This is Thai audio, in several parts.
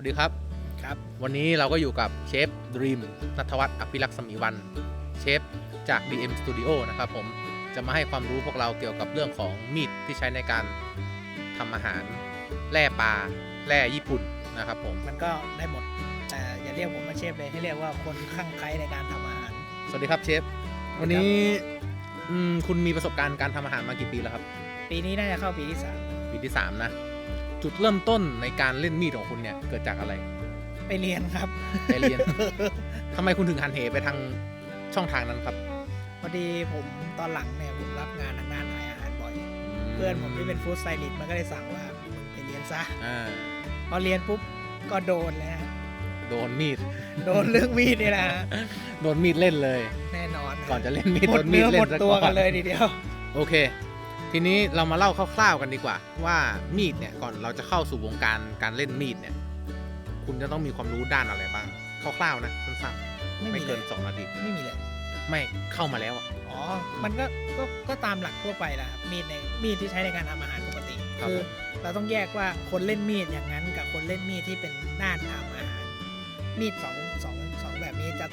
วัสดีครับครับ วันนี้เราก็อยู่กับเชฟดรีมนัทวัฒน์อภิรักษ์สมีวัน เชฟจาก DM Studio นะครับผมจะมาให้ความรู้พวกเราเกี่ยวกับเรื่องของมีดที่ใช้ในการทำอาหารแร่ปลาแร่ญี่ปุ่นนะครับผมมันก็ได้หมดแต่อย่าเรียกผมว่าเชฟเลยให้เรียกว่าคนข้างไคล้ในการทำอาหาร สวัสดีครับเชฟ วันนี้อืมคุณมีประสบการณ์การทำอาหารมากี่ปีแล้วครับ ปีนี้น่าจะเข้าปีที่สามปีที่3นะ จุดเริ่มต้นในการเล่นมีดของคุณเนี่ยเกิดจากอะไร ไปเรียนครับ ไปเรียน ทำไมคุณถึงหันเหไปทางช่องทางนั้นครับพอดีผมตอนหลังเนี่ยผมรับงานทางด้านขายอาหารบ่อย เพื่อนผมที่เป็นฟู้ดสไตลิสต์มันก็เลยสั่งว่ามึงไปเรียนซะอ่าพอเรียนปุ๊บก็โดนแล้วโดนมีด โดนเรื่องมีดนี่แหละฮะโดนมีดเล่นเลย แน่นอนก่อนจะเล่นมีดหมโดดนมีดเนื้อเล่หมนดซะตัวก่อกันเลยทีเดียว โอเค ทีนี้เรามาเล่าคร่าวๆกันดีกว่า ว่ามีดเนี่ยก่อนเราจะเข้าสู่วงการการเล่นมีดเนี่ย คุณจะต้องมีความรู้ด้านอะไรบ้างคร่าวๆนะสั้นๆไม่ไม่มีเลเกินยสองนาทีไม่มีเลยไม่เข้ามาแล้วอะอ๋อ มันก็ก็ก็ตามหลักทั่วไปแหละครับมีดในมีดที่ใช้ในการทำอาหารปกติคือเราต้องแยกว่าคนเล่นมีดอย่างนั้น กับคนเล่นมีดที่เป็นด้านทำอาหารมีดสอง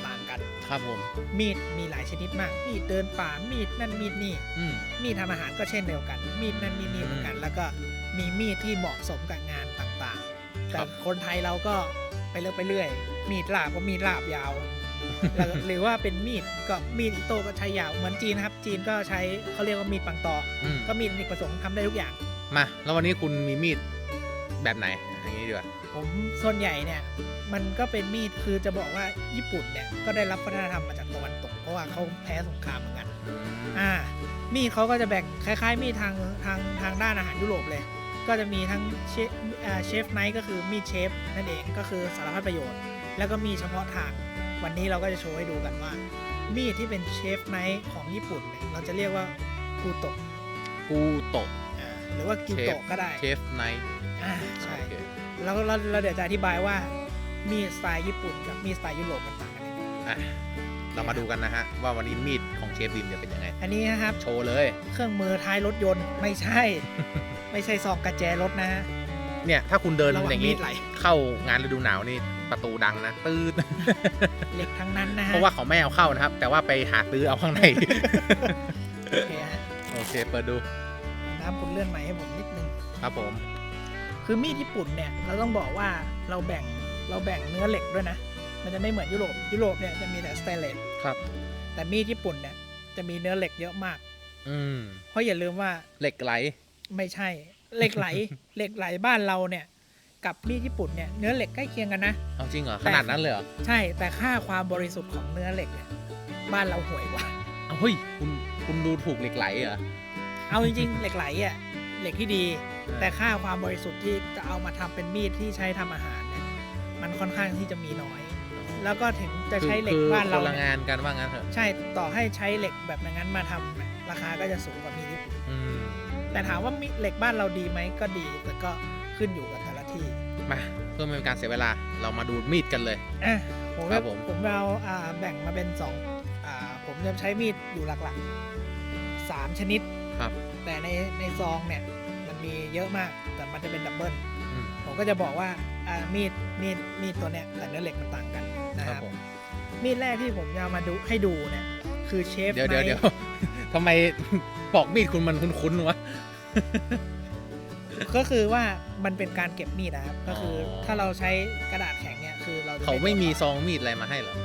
ต่างกัน ครับผม มีดมีหลายชนิดมาก มีดเดินป่า มีดนั่นมีดนี่ อืม มีดทำอาหารก็เช่นเดียวกัน มีดนั่นมีดนี่เหมือนกัน แล้วก็มีมีดที่เหมาะสมกับงานต่างๆ แต่คนไทยเราก็ไปเรื่อยไปเรื่อย มีดลาบก็มีดลาบยาว แล้วหรือว่าเป็นมีดก็มีดอิโต้ก็ใช้ยาว เหมือนจีนนะครับ จีนก็ใช้เขาเรียกว่ามีดปังตอ อืมก็มีดอเนกประสงค์ทำได้ทุกอย่าง มา แล้ววันนี้คุณมีมีดแบบไหนอย่างนี้ดีกว่า ผมส่วนใหญ่เนี่ยมันก็เป็นมีดคือจะบอกว่าญี่ปุ่นเนี่ยก็ได้รับวัฒนธรรมมาจากตะวันตกเพราะว่าเขาแพ้สงครามเหมือนกันอืมอ่ามีดเขาก็จะแบ่งคล้าย ๆ มีดทางทางทางด้านอาหารยุโรปเลย ก็จะมีทั้งเชฟอ่าเชฟไนท์ก็คือมีดเชฟนั่นเองก็คือสารพัดประโยชน์ แล้วก็มีเฉพาะทาง วันนี้เราก็จะโชว์ให้ดูกันว่า มีดที่เป็นเชฟไนท์ของญี่ปุ่นเนี่ยเราจะเรียกว่ากูโตะกูโตะอ่าหรือว่ากิโตะก็ได้เชฟไนท์อ่าใช่โอเค แล้วเราเราเดี๋ยวจะอธิบายว่ามีดสไตล์ญี่ปุ่นกับมีดสไตล์ยุโรปมันต่างกันยังไงอะเรามาดูกันนะฮะ ว่าวันนี้มีดของเชฟดิมจะเป็นยังไง อันนี้นะครับ โชว์เลย เครื่องมือท้ายรถยนต์ไม่ใช่ ไม่ใช่ซองกระแจรถนะฮะ เนี่ย ถ้าคุณเดินระวังอย่างมีนี้ ดไหลเข้างานฤดูหนาวนี่ประตูดังนะตืด เหล็กทั้งนั้นนะฮะเพราะว่าเขาไม่เอาเข้านะครับ แต่ว่าไปหาซื้อเอาข้างใน โอเคฮะโอเค เปิดดูน้ำคุณเลื่อนใหม่ให้ผมนิดนึง ครับผม คือมีดญี่ปุ่นเนี่ยเราต้องบอกว่าเราแบ่งเราแบ่งเนื้อเหล็กด้วยนะ มันจะไม่เหมือนยุโรปยุโรปเนี่ยจะมีแต่สเตนเลสครับ แต่มีดญี่ปุ่นเนี่ยจะมีเนื้อเหล็กเยอะมาก อืมเพราะอย่าลืมว่าเหล็กไหล ไม่ใช่เหล็กไหลเหล็กไหลบ้านเราเนี่ยกับมีดญี่ปุ่นเนี่ยเนื้อเหล็กใกล้เคียงกันนะเอาจริงเหรอแต่ขนาดนั้นเลยเหรอใช่แต่ค่าความบริสุทธิ์ของเนื้อเหล็กเนี่ยบ้านเราห่วยกว่าเอาเฮ้ยคุณคุณดูถูกเหล็กไหลเหรอเอาจริงๆเหล็กไหลอะ เหล็กที่ดี แต่ค่าความบริสุทธิ์ที่จะเอามาทำเป็นมีดที่ใช้ทำอาหารเนี่ยมันค่อนข้างที่จะมีน้อย แล้วก็ถึงจะใช้เหล็กคือบ้านเราคนละเนี่ยงานกันว่างั้นเถอะใช่ต่อให้ใช้เหล็กแบบนั้นมาทำเนี่ยราคาก็จะสูงกว่ามีดญี่ปุ่นอืมแต่ถามว่ามีเหล็กบ้านเราดีไหมก็ดีแต่ก็ขึ้นอยู่กับแต่ละที่มาเพื่อไม่เป็นการเสียเวลาเรามาดูมีดกันเลยอะผมครัก็บผมผมเอาอ่าแบ่งมาเป็นสองอ่าผมจะใช้มีดอยู่หลักๆสามชนิด ครับ แต่ในในซองเนี่ยมันมีเยอะมากแต่มันจะเป็นดับเบิลอืม ผมก็จะบอกว่าอ่ามีดมีดมีดตัวเนี้ยแต่เนื้อเหล็กมันต่างกันนะคครัรับบผมมีดแรกที่ผมจะเอามาดูให้ดูเนี่ยคือเชฟเดี๋ยวเดี๋ยวไนท์เดี๋ยว ทำไมปอกมีดคุณมันคุ้นๆวะ ก็คือว่ามันเป็นการเก็บมีดนะครับก็คือออ ถ้าเราใช้กระดาษแข็งเนี่ยคือเราจะเขาไม่มีซองมีดอะไรมาให้เหรอ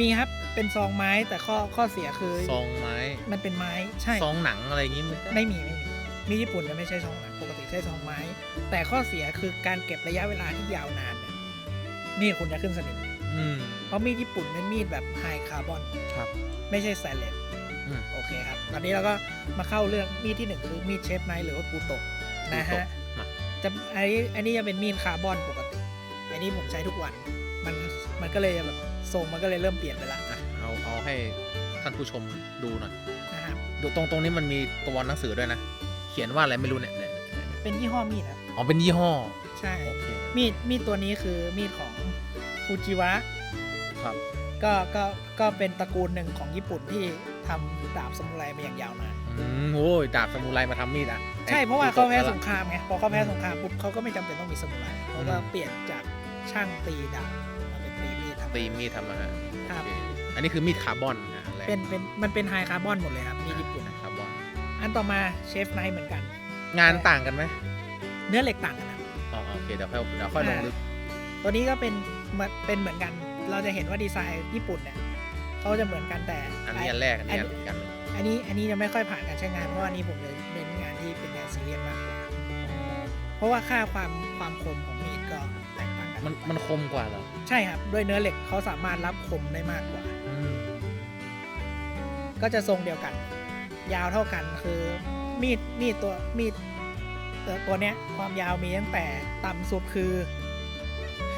มีครับเป็นซองไม้แต่ข้อข้อเสียคือซองไม้ มันเป็นไม้ใช่ซองหนังอะไรอย่างงี้มันไม่มีไม่มีมีดญี่ปุ่นจะไม่ใช่ซองหนังปกติใช้ซองไม้ แต่ข้อเสียคือการเก็บระยะเวลาที่ยาวนานเนี่ยมีดคุณจะขึ้นสนิมอืมเพราะมีดญี่ปุ่นเป็นมีดแบบไฮคาร์บอนครับ ไม่ใช่ไซเลนอืมโอเคครับ ตอนนี้เราก็มาเข้าเรื่องมีดที่หนึ่งคือมีดเชฟไนท์หรือว่ากูโตะนะฮะมาจะอันนี้อันนี้จะเป็นมีดคาร์บอนปกติ อันนี้ผมใช้ทุกวัน มันมันก็เลยแบบ ทรงมันก็เลยเริ่มเปลี่ยนไปละอะเอาเอาให้ท่านผู้ชมดูหน่อยนะครับดูตรงตรงนี้มันมีตัวหนังสือด้วยนะ เขียนว่าอะไรไม่รู้เนี่ยเนี่ยเนี่ยเป็นยี่ห้อมีดครับอ๋อเป็นยี่ห้อใช่โอเคมีดมีดตัวนี้คือมีดของฟูจิวะครับ ก็ก็ก็เป็นตระกูลหนึ่งของญี่ปุ่นที่ทำดาบสมุไรมาอย่างยาวนานอืมโอ้ยดาบสมุไรมาทำมีดอะใช่เพราะว่าเขาแพ้สงคครามไงพอเขาแพ้สงครามปุ๊บเขาก็ไม่จำเป็นต้องมีสมุไรเขาก็อืมเปลี่ยนจากช่างตีดาบมาเป็น ตีมีดครับตีมีดทำมาหาครับ โอเคอันนี้คือมีดคาร์บอนนะอันแรกเป็นเป็นมันเป็นไฮคาร์บอนหมดเลยครับมีดญี่ปุ่น คาร์บอน อันต่อมาเชฟไนท์เหมือนกัน งานต่างกันไหมเนื้อเหล็กต่างกันครับ อ๋อโอเคเดี๋ยวค่อยเดี๋ยวค่อยลงลึก ตัวนี้ก็เป็นเหมือนเป็นเหมือนกัน เราจะเห็นว่าดีไซน์ญี่ปุ่นเนี่ยเขาจะเหมือนกันแต่อันนี้อันแรกอันนี้อันอีกอันหนึ่งอันนี้อันนี้จะไม่ค่อยผ่านการใช้งานเพราะว่าอันนี้ผมเลยเน้นงานที่เป็นงานซีเรียสมากกว่าเพราะว่าค่าความความคมของ มีดก็แตกต่างกันมันมันคมกว่าเหรอใช่ครับ ด้วยเนื้อเหล็กเขาสามารถรับคมได้มากกว่า อืมก็จะทรงเดียวกัน ยาวเท่ากันคือมีดมีดตัวมีดเอ่อตัวเนี้ยความยาวมีตั้งแต่ต่ำสุดคือ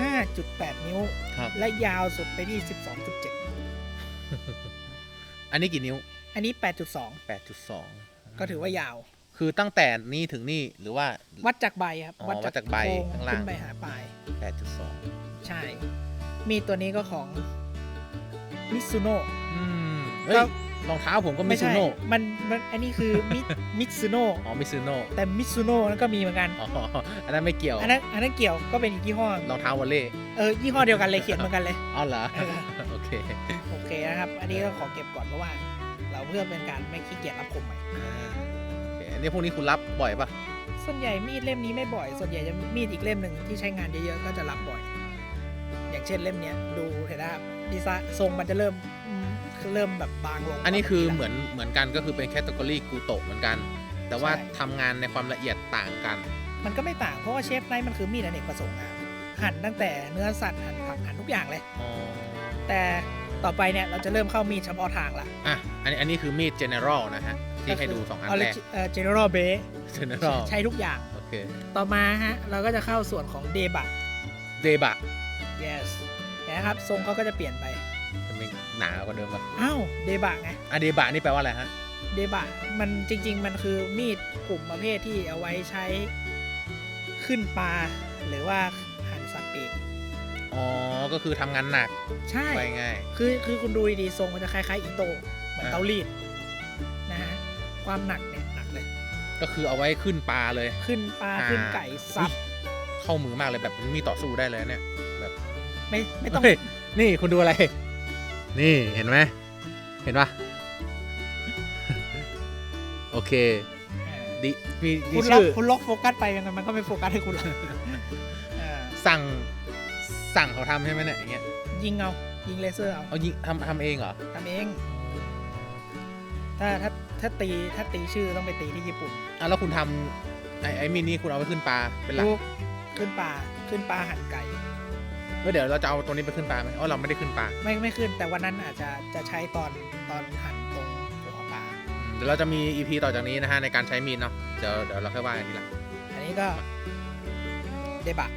5.8 นิ้ว ครับ และยาวสุดไปที่ 12.7 อันนี้กี่นิ้วอันนี้ 8.2 8.2ก็ถือว่ายาว คือตั้งแต่นี้ถึงนี่หรือว่า วัดจากใบครับอ๋อวัดจากใบโคนข้างล่าง ขึ้นไปหาปลาย8.2ใช่ มีดตัวนี้ก็ของมิซุโนะอืมเฮ้ยก็รองเท้าผมก็มิไม่ซูใช่โน่มันมันอันนี้คือมิมิซุโนะอ๋อมิซูโน่แต่มิซุโนะนั่นก็มีเหมือนกันอ๋ออันนั้นไม่เกี่ยวอันนั้นอันนั้นเกี่ยวก็เป็นอีกยี่ห้อรองเท้าวอลเล่เออยี่ห้อเดียวกันเลยเขียนเหมือนกันเลยอ๋อเหรอเออโอเคโอเคนะครับ อันนี้ก็ขอเก็บก่อนเพราะว่า เราเพื่อเป็นการไม่ขี้เกียจรับคมใหม่ อ่าโอเคอันนี้พวกนี้คุณรับบ่อยปะส่วนใหญ่มีดเล่มนี้ไม่บ่อย ส่วนใหญ่จะมีดอีกเล่มหนึ่งที่ใช้งานเยอะๆก็จะรับบ่อย อย่างเช่นเล่มเนี้ยดูเห็นนะครับดีไซน์ทรงมันจะเริ่มอืมเริ่มแบบบางลงอันนี้คือเหมืมือนเหมือนกันก็คือเป็นแคตตากรีกูโตะเหมือนกัน แต่ว่าใช่ทำงานในความละเอียดต่างกัน มันก็ไม่ต่างเพราะว่าเชฟไนท์มันคือมีดอเนกประสงค์ครับหั่นตั้งแต่เนื้อสัตว์หั่นผักหั่นทุกอย่างเลยอ๋อแต่ต่อไปเนี่ยเราจะเริ่มเข้ามีดเฉพาะทางละอะอันนี้อันนี้คือมีด general นะฮะที่ให้ดูสองอันแรกเอ่อ general base general ใช้ทุกอย่าง โอเค ต่อมาฮะ เราก็จะเข้าส่วนของเดบะเดบะ yes เห็นะครับ ทรงเขาก็จะเปลี่ยนไปทำไมหนากว่าเดิมปะอ้าวเดบะไงอะเดบะนี่แปลว่าอะไรฮะ เดบะ มันจริง ๆ มันคือมีดกลุ่มประเภทที่เอาไว้ใช้ขึ้นปลาหรือว่าหั่นสัตว์ปีกอ๋อ ก็คือทำงานหนัก ใช่ไปง่าย คือคือคุณดูดีๆทรงมันจะคล้ายๆอีโต้เหมือนอ่าเตารีดนะฮะ ความหนักเนี่ยหนักเลย ก็คือเอาไว้ขึ้นปลาเลย ขึ้นปลาอ่า ขึ้นไก่ซับเข้ามือมากเลยแบบมีต่อสู้ได้เลยเนี่ยแบบไม่ไม่ต้องเฮ้ยนี่คุณดูอะไร นี่เห็นไหมเห็นปะ โอเคเออดีมีดีคุณล็อกชื่อ คุณล็อกโฟกัสไปยังไงมันก็ไม่โฟกัสให้คุณหรอกเออสั่งสั่งเขาทำใช่ไหมเนี่ยอย่างเงี้ยยิงเอายิงเลเซอร์เอาเอายิงทำทำเองเหรอ ทำเอง ถ้าถ้า ถ้าตีถ้าตีชื่อต้องไปตีที่ญี่ปุ่นอะแล้วคุณทำไอ้ไอ้มินนี่คุณเอาไปขึ้นปลาเป็นหลัก ลูกขึ้นปลาขึ้นปลาหั่นไก่ แล้วเดี๋ยวเราจะเอาตัวนี้ไปขึ้นปลาไหมอ๋อเราไม่ได้ขึ้นปลาไม่ไม่ขึ้น แต่วันนั้นอาจจะจะใช้ตอนตอนหั่นตรงหัวปลาเดี๋ยวเราจะมี EP ต่อจากนี้นะฮะในการใช้มีดเนาะ เดี๋ยวเดี๋ยวเราค่อยว่ากันทีหลังอันนี้ก็เดบะ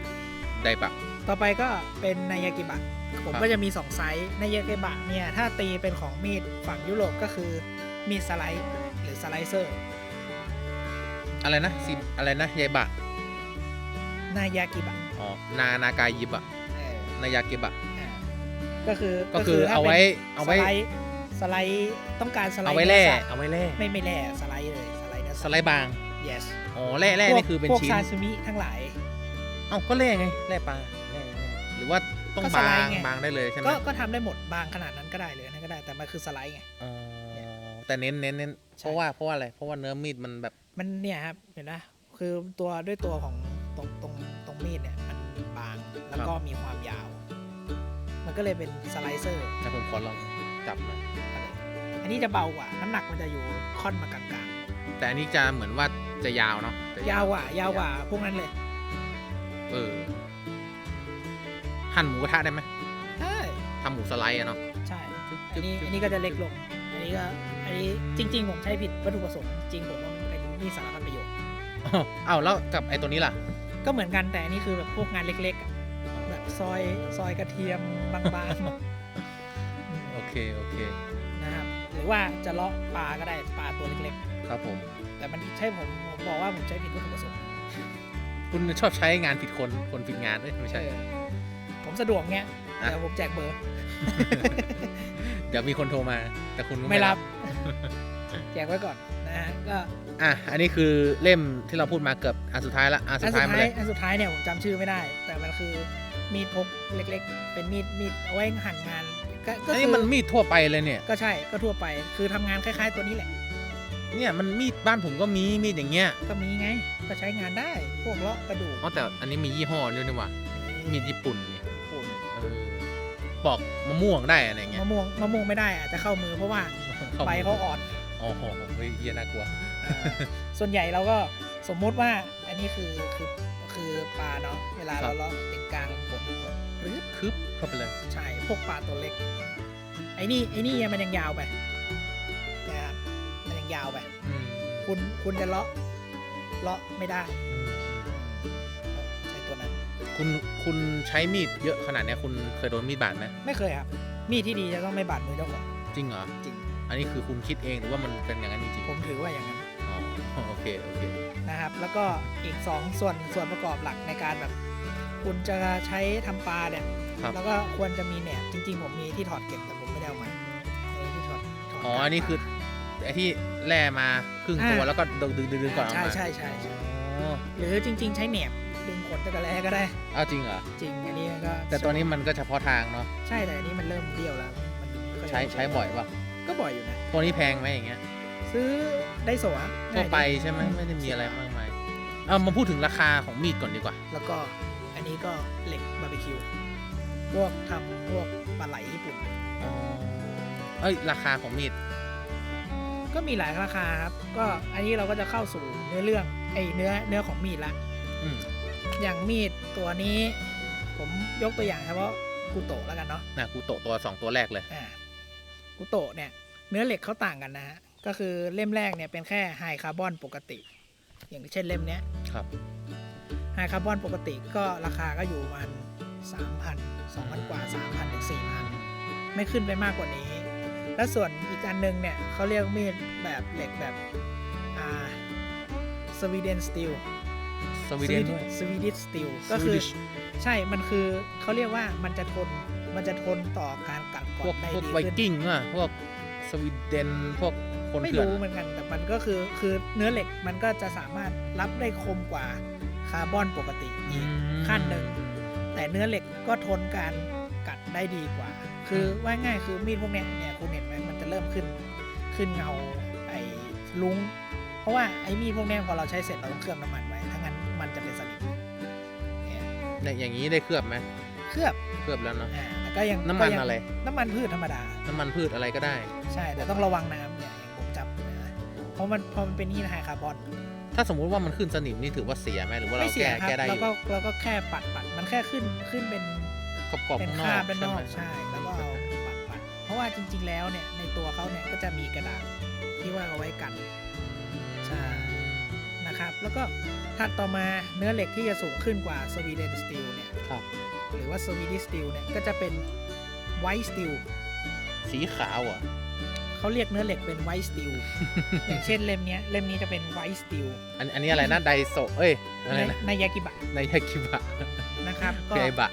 ได้ปะ ต่อไปก็เป็นนายากิบะ ผมครับ ก็จะมี 2 ไซส์นายากิบะเนี่ย ถ้าตีเป็นของมีดฝั่งยุโรปก็คือ มีดสไลด์หรือสไลเซอร์อะไรนะซิอะไรนะยายบะนายากิบะอ๋อนานากายิบะเออนายาเกบะอ่าก็คือก็คือถ้เอาไว้ป็นเอาไว้สไลด์สไลด์ต้องการสไลด์เอาไว้แร่นื้อสัตว์เอาไว้แร่ไม่ไม่แร่สไลด์เลยสไลด์เนื้อสสัตว์ไลด์บาง yes อ๋อแร่แร่พวกนี่คือเป็นพวกชิ้นซาซิมิทั้งหลาย เอ้าก็แร่ไงแร่ปลาแร่แร่หรือว่าต้องก็สบาไลด์งไงบางได้เลยใช่ไหมก็ก็ทำได้หมดบางขนาดนั้นก็ได้เลยนั่นก็ได้แต่มันคือสไลด์ไงอ๋อ แต่เน้นเน้นเน้นใช่เพราะว่าเพราะว่าอะไร เพราะว่าเนื้อมีดมันแบบมันเนี่ยครับเห็นไหมคือตัวด้วยตัวของตรงตรงตรงมีดเนี่ยมันบางแล้วก็มีความยาว มันก็เลยเป็นสไลเซอร์นะผมขอลองจับหน่อยอะไรอันนี้จะเบากว่า น้ำหนักมันจะอยู่ค่อนมากลางแต่อันนี้จะเหมือนว่าจะยาวเนาะจะๆยาวกว่ายาวกว่าพวกนั้นเลย เออหั่นหมูกระทะได้ไหมใช่ทำหมูสไลด์อะเนาะใช่จึ๊บอันนี้จึ๊บอันนี้ก็จะเล็กลงอั นนี้ก็อันนี้จริง ๆ ผมใช้ผิดวัตถุประสงค์จริงผมว่ามันเป็นมีดสารพัดประโยชน์อ้าวอ้าวแล้วกับไอ้ตัวนี้ล่ะ ก็เหมือนกันแต่อันนี้คือแบบพวกงานเล็กๆอะแบบซอยซอยกระเทียมบางๆโอเค โอเคนะครับ หรือว่าจะเลาะปลาก็ได้ปลาตัวเล็กครับผม ๆ แต่มันใช่ผมผมบอกว่าผมใช้ผิดวัตถุประสงค์คุณชอบใช้งานผิดคน คนผิดงานเอ้ยไม่ใช่ เออผมสะดวกเงี้ยอะ เดี๋ยวผมแจกเบอร์ เดี๋ยวมีคนโทรมา แต่คุณก็ไม่รับ แจกไว้ก่อนนะฮะก็อะอันนี้คือเล่มที่เราพูดมาเกือบอันสุดท้ายละอันอัสุนดสุท้ายดมาท้าเลยยอันสุดท้ายเนี่ยผมจำชื่อไม่ได้ แต่มันคือมีดพกเล็กๆ เป็นมีดมีดเอาไว้หั่นงานก็ก็อันคืนี้อมันมีดทั่วไปเลยเนี่ย ก็ใช่ก็ทั่วไป คือทำงานคล้ายๆตัวนี้แหละ เนี่ยมันมีดบ้านผมก็มีมีดอย่างเงี้ยก็มีไงก็ใช้งานได้พวกเลาะกระดูกอ๋อแต่อันนี้มียี่ห้อด้วยนี่หว่ามีดญี่ปุ่นนี่ปุ่นเออ ปอกมะม่วงได้อะไรเงี้ยมะม่วงมะม่วงไม่ได้อาจจะเข้ามือเพราะว่าข้ใบเขาอ่อนอ๋อโหเฮ้ยเหี้ยน่ากลัวเอ่อส่วนใหญ่เราก็สมมุติว่าอันนี้คือคือคือปลาเนาะเวลาครัเราบเลาะเป็นกลางผลหรือคึบเข้าไปเลยใช่พวกปลาตัวเล็ก ไอ้นี่ไอ้นี่มันยังยาวไปนะครับมันยังยาวไปอืมคุณคุณจะเลาะเลาะไม่ได้อืมใช้ตัวนั้น คุณคุณใช้มีดเยอะขนาดเนี้ยคุณเคยโดนมีดบาดไหมไม่เคยครับ มีดที่ดีจะต้องไม่บาดมือเจ้าของจริงเหรอ จริง อันนี้คือคุณคิดเองหรือว่ามันเป็นอย่างนั้นจริงผมถือว่าอย่างนั้นๆอ๋อโอเคโอเคนะครับ แล้วก็อีก 2 ส่วนส่วนประกอบหลักในการแบบ คุณจะใช้ทำปลาเนี่ยครับแล้วก็ควรจะมีเนี่ยจริง ๆ ผมมีที่ถอดเก็บแต่ผมไม่ได้เอามาไอ้ที่ถอดถดอ๋ออันนี้คือไอ้ที่แล่มาครึ่งตัวอ่าแล้วก็ดึงดึงดึงดึงก่อนเอาใช่มาใช่ใช่ใช่อ๋อ หรือจริง ๆ ใช้แหนบ ดึงขนตะกระแลก็ได้เอาจริงเหรอ จริงอันนี้ก็แต่ตัวนี้มันก็เฉพาะทางเนาะ ใช่แต่อันนี้มันเริ่มเบี้ยวแล้ว มันไม่ค่อใช้ใช้บ่อยป่ะ ก็บ่อยอยู่นะ ตัวนี้แพงไหมอย่างเงี้ย ซื้อได้สวะทั่วไปใช่ไหมไม่ได้มีอะไรมากมาย เอามาพูดถึงราคาของมีดก่อนดีกว่า แล้วก็อันนี้ก็เหล็กบาร์บีคิว พวกทำพวกปลาไหลญี่ปุ่นอ๋อเอ้ยราคาของมีด ก็มีหลายราคาครับ ก็อันนี้เราก็จะเข้าสู่เนื้อเรื่องไอ้เนื้อเนื้อของมีดละ อืม อย่างมีดตัวนี้ ผมยกตัวอย่างเฉพาะกูโตะแล้วกันเนาะน่ะกูโตะตัวสองตัวแรกเลยอ่ากูโตะเนี่ย เนื้อเหล็กเขาต่างกันนะฮะก็คือเล่มแรกเนี่ยเป็นแค่ไฮคาร์บอนปกติ อย่างเช่นเล่มเนี้ยครับไฮคาร์บอนปกติก็ราคาก็อยู่ประมาณสามพันสองพันกว่าสามพันถึงสี่พันไม่ขึ้นไปมากกว่านี้ แล้วส่วนอีกอันหนึงเนี่ยเขาเรียกมีดแบบเหล็กแบบอ่าสวีเดนสตีล สวีเดนด้วย สวีดิชสตีลก็คือ Swedish ใช่มันคือเขาเรียกว่ามันจะทนมันจะทนต่อการกัดกพร่วอกนได้พวกดีไวขึ้นกิ้งอะพวกสวีเดนพวกคนไม่เถื่อนรู้เหมือนกัน แต่มันก็คือคือเนื้อเหล็กมันก็จะสามารถรับได้คมกว่าคาร์บอนปกติอีก ขั้นหนึ่ง แต่เนื้อเหล็กก็ทนการกัดได้ดีกว่า คือว่าง่ายคือมีดพวกเนี้ยเนี่ยคุณเห็นไหมมันจะเริ่มขึ้นขึ้นเงาไอ้ลุง เพราะว่าไอ้มีดพวกเนี้ยพอเราใช้เสร็จเราต้องเคลือบน้ำมันไว้ถ้างั้น เนี่ยเนี่ยอย่างนี้ได้เคลือบไหมเคลือบเคลือบแล้วเนาะอ่าแต่ก็ยังน้ำมันก็ยังอะไร น้ำมันพืชธรรมดา น้ำมันพืชอะไรก็ได้ ใช่ แต่ต้องระวังน้ำเนี่ยอย่างผมจับนะเพราะมันพอมันเป็นนี่ไฮคาร์บอน ถ้าสมมุติว่ามันขึ้นสนิมนี่ถือว่าเสียไหมหรือว่าเราไม่เสียแก้ครับแก้ได้อแล้วยู่ก็แล้วก็แค่ปัดปัดมันแค่ขึ้นขึ้นเป็นกรอบๆเป็นข้างนอครากบด้านนใช่อไหมกใช่แล้วก็เอาปัดปัดเพราะว่าจริง ๆ แล้วเนี่ยในตัวเขาเนี่ยก็จะมีกระดาษที่ว่าเอาไว้กันใช่ นะครับ แล้วก็ถัดต่อมาเนื้อเหล็กที่จะสูงขึ้นกว่าสวีเดนสตีลเนี่ยครับหรือว่าสวีดิสสตีลเนี่ยก็จะเป็นไวท์สตีลสีขาวอะเขาเรียกเนื้อเหล็กเป็นไวท์สตีลอย่างเช่นเล่มเนี้ยเล่มนี้จะเป็นไวท์สตีลอันอันนี้อะไรนะไดโซเอ้ยอะไรนะในยากิบะในยากิบะนะครับก็เปียบะ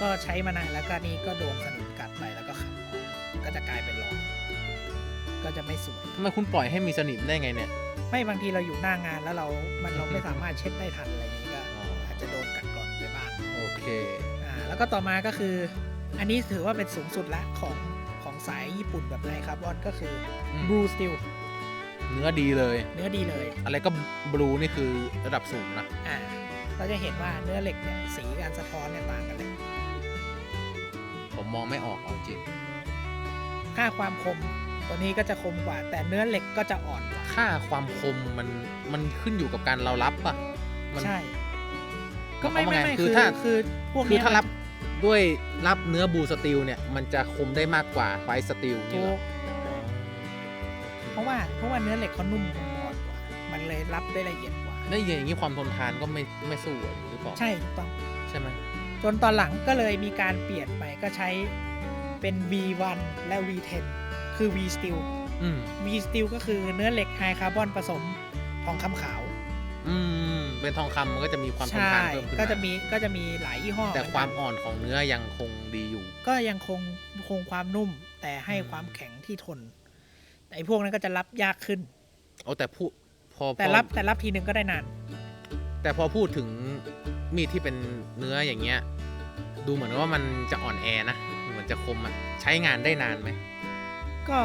ก็ใช้มานานแล้วก็นี่ก็โดนสนิมกัดไปแล้วก็ขัดออกก็จะกลายเป็นรอยก็จะไม่สวยทำไมคุณปล่อยให้มีสนิมได้ไงเนี่ย ไม่บางทีเราอยู่หน้างานแล้วเรา มันเราไม่สามารถเช็ดได้ทันอะไรอย่างนี้ก็อ๋ออาจจะโดนกัดกร่อนไปบ้างโอเคอ่าแล้วก็ต่อมาก็คือ อันนี้ถือว่าเป็นสูงสุดละของของสายญี่ปุ่นแบบไฮคาร์บอนก็คืออืมบลูสตีลเนื้อดีเลย เนื้อดีเลย อะไรก็บลูนี่คือระดับสูงนะอ่าเราจะเห็นว่าเนื้อเหล็กเนี่ยสีการสะท้อนเนี่ยต่างกันเลย ผมมองไม่ออกเอาจริงค่าความคม ตัวนี้ก็จะคมกว่า แต่เนื้อเหล็กก็จะอ่อนกว่าค่าความคมมันมันขึ้นอยู่กับการเรารับป่ะมันใช่ ก็ไม่หมายความว่าไงไม่ไม่คืคืออถ้าคือพวกคือเนี้ยถ้ารับด้วยรับเนื้อบูสตีลเนี่ย มันจะคมได้มากกว่าไฟสตีลนี่ถูเหรกอเพราะว่าเพราะว่าเนื้อเหล็กเขานุ่มอ่อนกว่า มันเลยรับได้ละเอียดกว่าแล้วอย่างนี้ความทนทานก็ไม่ไม่สู้อะหรือเปล่าใช่ถูกต้องใช่ไหมจนตอนหลังก็เลยมีการเปลี่ยนไปก็ใช้เป็น V1 และ V10 คือ V Steel อืม V Steel ก็คือเนื้อเหล็กไฮคาร์บอนผสมทองคำขาว อืม เป็นทองคำมันก็จะมีความทนใช่ทานเพิ่มขึ้นก็จะมามีก็จะมีหลายยี่ห้อแต่ความอ่อนของเนื้อยังคงดีอยู่ ก็ยังคงคงความนุ่ม แต่ให้อืม ความแข็งที่ทนแต่ไอ้พวกนั้นก็จะรับยากขึ้น เอาแต่พูดพอแต่พอรับแต่รับทีหนึ่งก็ได้นาน แต่พอพูดถึงมีดที่เป็นเนื้ออย่างเงี้ย ดูเหมือนว่ามันจะอ่อนแอนะเหมือนจะคมอะใช้งานได้นานไหม ก็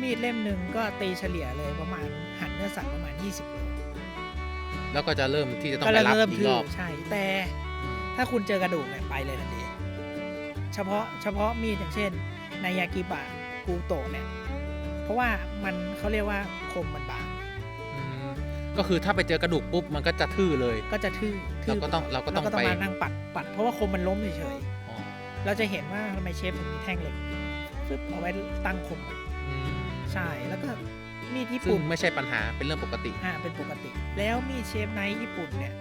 มีดเล่มหนึ่งก็ตีเฉลี่ยเลยประมาณหั่นเนื้อสัตว์ประมาณ 20โลแล้วก็จะเริ่มที่จะต้องก็ไปรับเริ่มอีกทื่รออบใช่แต่ถ้าคุณเจอกระดูกเนี่ยไปเลยทันทีเฉพาะเฉพาะมีดอย่างเช่นนายากิบะกูโตะเนี่ย เพราะว่ามันเขาเรียกว่าคมมันบางอืมก็คือถ้าไปเจอกระดูกปุ๊บมันก็จะทื่อเลย ก็จะทื่อทื่เราก็ต้องเราก็ต้องแล้วก็ต้องไปมานั่งปัดปัดเพราะว่าคมมันล้มเฉยอ๋อๆเราจะเห็นว่าทำไมเชฟถึงมีแท่งเหล็ก ฟึบเอาไว้ตั้งคมอืมใช่แล้วก็มีดญี่ซึ่งปุ่นไม่ใช่ปัญหาเป็นเรื่องปกติ อ่าเป็นปกติ แล้วมีดเชฟไนท์ญี่ปุ่นเนี่ย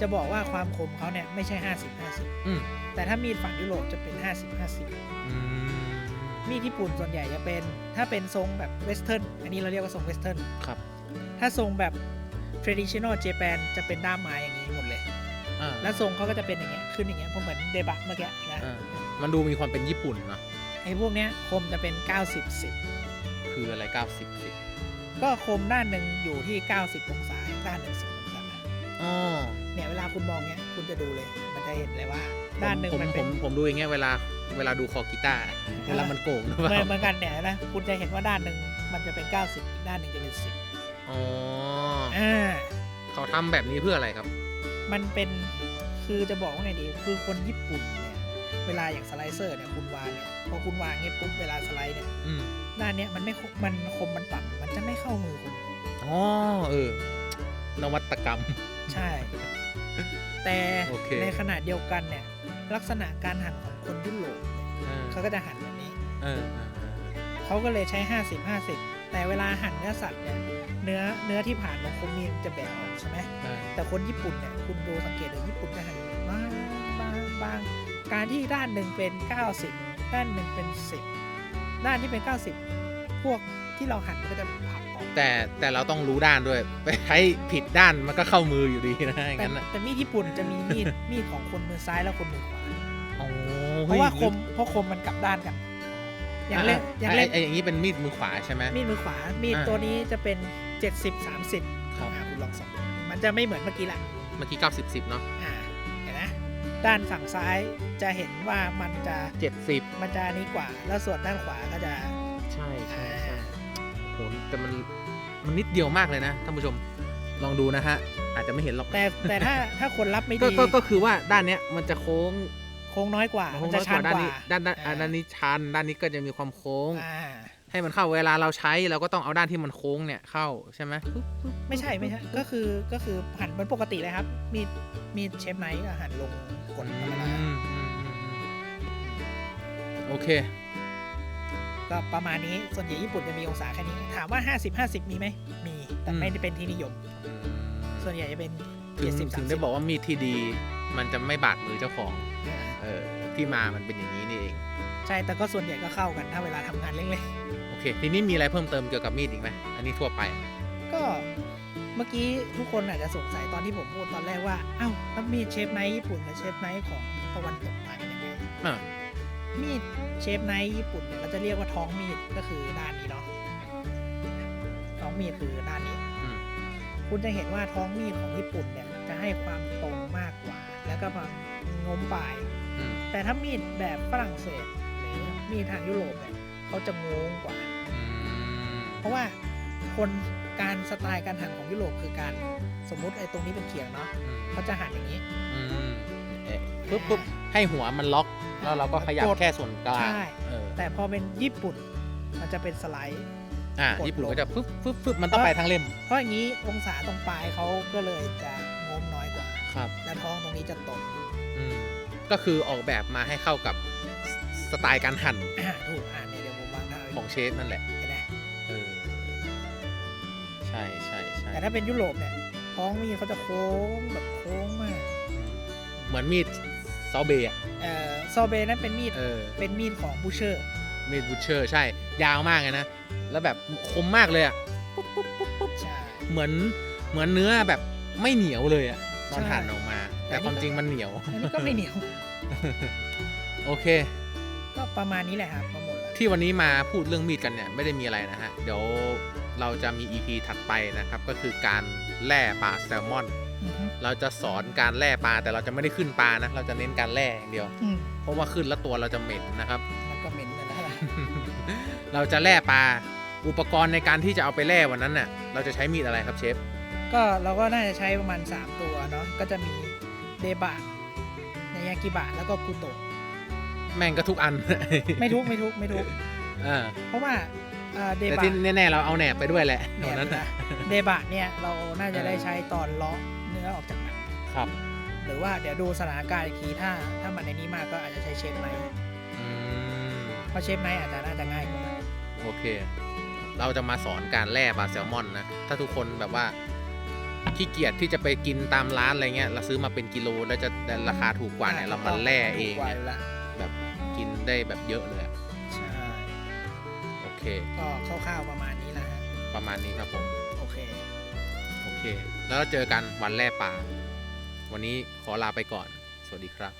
จะบอกว่าความคมเขาเนี่ยไม่ใช่ 50 อืม50 แต่ถ้ามีดฝั่งยุโรปจะเป็น 50 50อืมมีดญี่ปุ่นส่วนใหญ่จะเป็น ถ้าเป็นทรงแบบเวสเทิร์นอันนี้เราเรียกว่าทรงเวสเทิร์นครับถ้าทรงแบบ traditional Japan จะเป็นด้ามไม้อย่างนี้หมดเลย อ่า แล้วทรงเขาก็จะเป็นอย่างเงี้ยขึ้นอย่างเงี้ยเพราะเหมือนเดบะเมื่อกี้นะ อ่า มันดูมีความเป็นญี่ปุ่นเนาะ ไอ้พวกเนี้ยคมจะเป็น 90 10คืออะไร 90สิก็คมด้านหนึ่งอยู่ที่ 90 องศาอีกด้านหนึ่ง10องศาอ๋อเนี่ยเวลาคุณมองเนี้ยคุณจะดูเลย มันจะเห็นเลยว่า ด้านหนึ่งผมมันผเป็น มผมดูอย่างเงี้ยเวลาเวลาดูคอกีตาร์เวลามันโก่งหรือเปเหมือนล่าเหมือนกันเนี่ยนะคุณจะเห็นว่าด้านหนึ่งมันจะเป็น 90 อีกด้านหนึ่งจะเป็น10อ๋ออ่า เขาทำแบบนี้เพื่ออะไรครับ มันเป็นคือจะบอกว่าไงดี คือคนญี่ปุ่นเนี่ย เวลาอย่างสไลเซอร์เนี่ยคุณวางเนี่ยพอคุณวางเงี้ยปุ๊บเวลาสไลด์เนี่ยอืมด้านเนี้ยมันไม่คมมันคมมันต่ำมันจะไม่เข้ามือคุณอ๋อเออนวัตกรรม ใช่ แต่โอเคในขณะเดียวกันเนี่ย ลักษณะการหั่นของคนยุโรปเนี่ยเออเขาก็จะหั่นแบบนี้เออเออเออเขาก็เลยใช้ 50 50 แต่เวลาหั่นเนื้อสัตว์เนี่ยเนื้อเนื้อที่ผ่านลงคมมีดมันจะแบกออกใช่ไหมเออแต่คนญี่ปุ่นเนี่ยคุณดูสังเกตเลยญี่ปุ่นจะหั่นบางบางบาง การที่ด้านหนึ่งเป็น 90 ด้านหนึ่งเป็น 10 ด้านที่เป็น 90 พวกที่เราหั่นมันก็จะผลักออกแต่แต่เราต้องรู้ด้านด้วย ไปใช้ผิดด้านมันก็เข้ามืออยู่ดีนะอย่างแต่นั้นนะแต่มีดญี่ปุ่นจะมีมีด มีดของคนมือซ้ายและคนมือขวาอ๋อเพราะว่าคมเพราะคมมันกลับด้านกัน อย่างเล่นอย่างเล่นไอ้ไอ้อย่างนี้เป็นมีดมือขวาใช่ไหม มีดมือขวา มีดอ่า ตัวนี้จะเป็น 70 30ครับอ่าคุณลองส่องมันจะไม่เหมือนเมื่อกี้ละ เมื่อกี้90 10เนาะ อ่าเห็นไหม ด้านฝั่งซ้ายจะเห็นว่ามันจะ70 มันจะอันนี้กว่า แล้วส่วนด้านขวาก็จะ ใช่ใช่อ่าใช่โหแต่มันมันนิดเดียวมากเลยนะท่านผู้ชมลองดูนะฮะ อาจจะไม่เห็นหรอกแต่แต่ถ้าถ้าคนรับไม่ก็ดี ก็ก็คือว่าด้านเนี้ยมันจะโค้งโค้งน้อยกว่าโค้มังนน้จะอยกชันว่าด้านกว่านี้ด้านด้านอ่าอ่าด้านนี้ชันด้านนี้ก็จะมีความโค้งอ่า ให้มันเข้าเวลาเราใช้เราก็ต้องเอาด้านที่มันโค้งเนี่ยเข้าใช่ไหมปึ๊บปึ๊บไม่ใช่ไม่ใช่ก็คือก็คือหั่นเหมือนปกติเลยครับ มีดมีดเชฟไนท์ก็หั่นลงกดธรรมดาอืมอืมอืมอืมโอเค ก็ประมาณนี้ส่วนใหญ่ญี่ปุ่นจะมีองศาแค่นี้ ถามว่า 50 50 มีไหมมี แต่ไม่ได้เป็นที่นิยมอืมส่วนใหญ่จะเป็นถึง70ถึงได้บอกว่ามีดที่ดี มันจะไม่บาดมือเจ้าของ30เออที่มามันเป็นอย่างนี้นี่เอง ใช่แต่ก็ส่วนใหญ่ก็เข้ากันถ้าเวลาทำงานเร่งโอ เคทีนี้มีอะไรเพิ่มเติมเกี่ยวกับมีดอีกไหมอันนี้ทั่วไปๆก็เมื่อกี้ทุกคนอาจจะสงสัยตอนที่ผมพูดตอนแรกว่าเอ้าแล้วมีดเชฟไนท์ญี่ปุ่นกับเชฟไนท์ของตะวันตกต่างกันยังไงอะมีดเชฟไนท์ญี่ปุ่นเนี่ยเราจะเรียกว่าท้องมีดก็คือด้านนี้เนาะท้องมีดคือด้านนี้ อืม คุณจะเห็นว่าท้องมีดของญี่ปุ่นเนี่ยจะให้ความตรงมากกว่า แล้วก็มางมปลาย อืมแต่ถ้ามีดแบบฝรั่งเศสหรือมีดทางยุโรปเนี่ยเขาจะงงกว่าอืม เพราะว่าคนการสไตล์การหั่นของยุโรปคือการสมมุติไอ้ตรงนี้เป็นเขียงเนาะอืมเขาจะหั่นอย่างนี้อืมเอ๊ะปุ๊บปุ๊บให้หัวมันล็อก แล้วเราก็ขยับกดแค่ส่วนกลางใช่เออแต่พอเป็นญี่ปุ่นมันจะเป็นสไลด์อะกดญี่ปุ่นลงก็จะปุ๊บปุ๊บปุ๊บมันต้องเพไปราะทั้งเล่ม เพราะอย่างนี้องศาตรงปลายเขาก็เลยจะงมน้อยกว่าครับ และท้องตรงนี้จะตรงอืมก็คือออกแบบมาให้เข้ากับสสไตล์การหั่นอ่าถูกอ่านเนี่ยเดี๋ยวผมวางท่าไว้ของเชฟนั่นแหละ ช่ใช่ใช่แต่ถ้าเป็นยุโรปเนี่ยท้องมีดเขาจะโค้งแบบโค้งมากอืมเหมือนมีดซอเบย์อะเอ่อซอเบนั้นเป็นมีดเออเป็นมีดของบูเชอร์มีดบูชเชอร์ใช่ ยาวมากเลยนะ แล้วแบบคมมากเลยอะใช่เหมือนเหมือนเนื้อแบบไม่เหนียวเลยอะตอนใช่หั่นออกมา แต่แต่นี่ความจริงมันเหนียวอันนี้ก็ไม่เหนียว โอเค ก็ประมาณนี้แหละครับมาหมดแล้ว ที่วันนี้มาพูดเรื่องมีดกันเนี่ยไม่ได้มีอะไรนะฮะ เดี๋ยวเราจะมี EP ถัดไปนะครับ ก็คือการแล่ปลาแซลมอนอือฮึเราจะสอนการแล่ปลาแต่เราจะไม่ได้ขึ้นปลานะ เราจะเน้นการแล่อย่างเดียว อืมเพราะว่าขึ้นแล้วตัวเราจะเหม็นนะครับ แล้วก็เหม็นเลยนะเราจะแล่ปลาอุปกรณ์ในการที่จะเอาไปแล่วันนั้นน่ะเราจะใช้มีดอะไรครับเชฟก็เราก็น่าจะใช้ประมาณ 3 ตัวเนาะก็จะมีเดบะนายากิบะแล้วก็กุโตะ แม่งก็ทุกอัน ไม่ทุกไม่ทุกไม่ทุกอ่าเพราะว่าเอ่อเดแต่บะที่แน่ๆเราเอาแหนบไปด้วยแหละเนี่วันยนั้นน่ะเดบะเนี่ยเราน่าจะได้ใช้ตอนเลาะเนื้อออกจากหนังครับหรือว่าเดี๋ยวดูสถานการณ์อีกทีถ้าถ้ามันในนี้มากก็อาจจะใช้เชฟไนท์อืมเพราะเชฟไนท์อาจจะน่าจะง่ายกว่าโอเค เราจะมาสอนการแล่ปลาแซลมอนนะ ถ้าทุกคนแบบว่าขี้เกียจที่จะไปกินตามร้านอะไรเงี้ยเราซื้อมาเป็นกิโลแล้วจะได้ราคาถูกกว่าเนี่ยเรามาแล่เองถูกกว่าเนี่ยอยู่ละแบบกิน ได้แบบเยอะเลยอะใช่โอเค ก็คร่าวๆประมาณนี้แหละฮะประมาณนี้ครับผม โอเค โอเค แล้วเราเจอกันวันแล่ปลาวันนี้ขอลาไปก่อน สวัสดีครับ